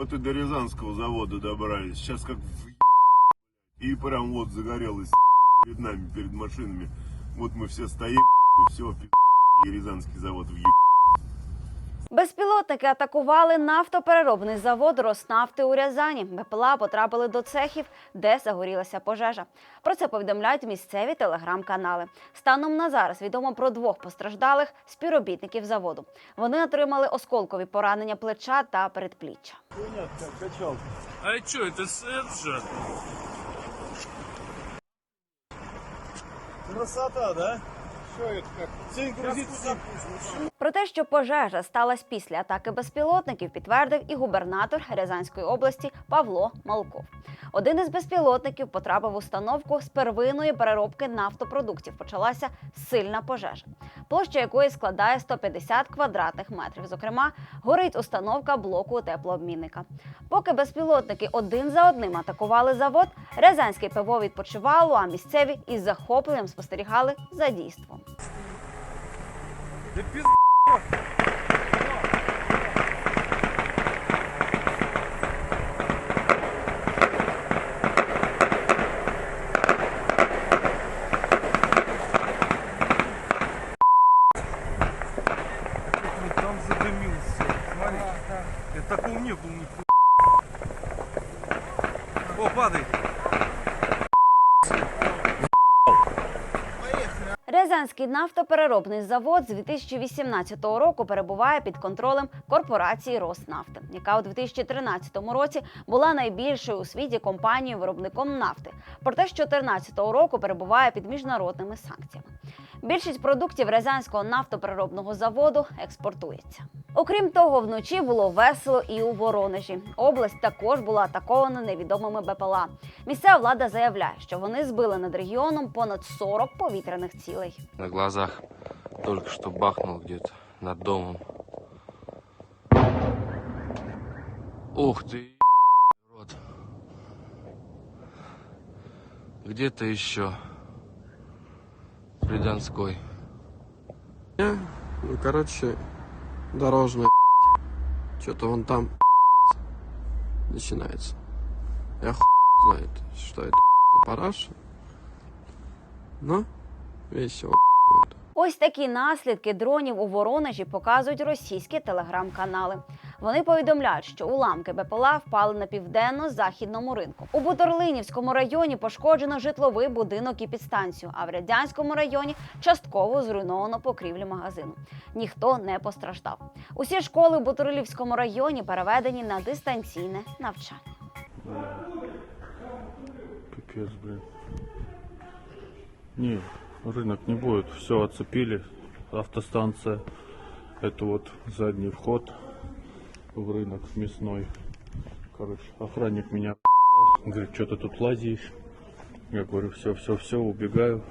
Вот и до Рязанского завода добрались. Сейчас как в И прям вот загорелось перед нами, перед машинами. Вот мы все стоим, все, и Рязанский завод в Безпілотники атакували нафтопереробний завод Роснафти у Рязані. БПЛА потрапили до цехів, де загорілася пожежа. Про це повідомляють місцеві телеграм-канали. Станом на зараз відомо про двох постраждалих співробітників заводу. Вони отримали осколкові поранення плеча та передпліччя. А чё, это сэп же? Красота, да? Что это как? Цинк Про те, що пожежа сталася після атаки безпілотників, підтвердив і губернатор Рязанської області Павло Малков. Один із безпілотників потрапив в установку з первинної переробки нафтопродуктів. Почалася сильна пожежа, площа якої складає 150 квадратних метрів. Зокрема, горить установка блоку теплообмінника. Поки безпілотники один за одним атакували завод, Рязанське ПВО відпочивало, а місцеві із захопленням спостерігали за дійством. Да. Там задымился. Смотри. Я такого не был нихуя. О, падай. Рязанський нафтопереробний завод з 2018 року перебуває під контролем корпорації Роснафти, яка у 2013 році була найбільшою у світі компанією виробником нафти. Проте з 2014 року перебуває під міжнародними санкціями. Більшість продуктів Рязанського нафтопереробного заводу експортується. Окрім того, вночі було весело і у Воронежі. Область також була атакована невідомими БПЛА. Місцева влада заявляє, що вони збили над регіоном понад 40 повітряних цілей. На глазах только что бахнул где-то над домом. Ух ты, рот. Где-то еще. При Донской. Ну, короче, дорожная Что-то вон там начинается. Я хуй знает, что это за параша. Но весело. будет. Ось такі наслідки дронів у Воронежі показують російські телеграм-канали. Вони повідомляють, що уламки БПЛА впали на південно-західному ринку. У Буторлинівському районі пошкоджено житловий будинок і підстанцію, а в Радянському районі частково зруйновано покрівлю магазину. Ніхто не постраждав. Усі школи в Буторлівському районі переведені на дистанційне навчання. Пипец, блин. Не, рынок не будет. Все оцепили. Автостанция. Это вот задний вход в рынок мясной. Короче, охранник меня говорит, что ты тут лазишь. Я говорю, все, все, все, убегаю.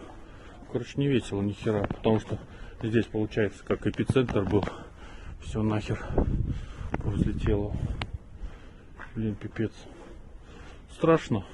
Короче, не весело ни хера, потому что здесь получается как эпицентр был. Все нахер взлетело. Блин, пипец. Страшно.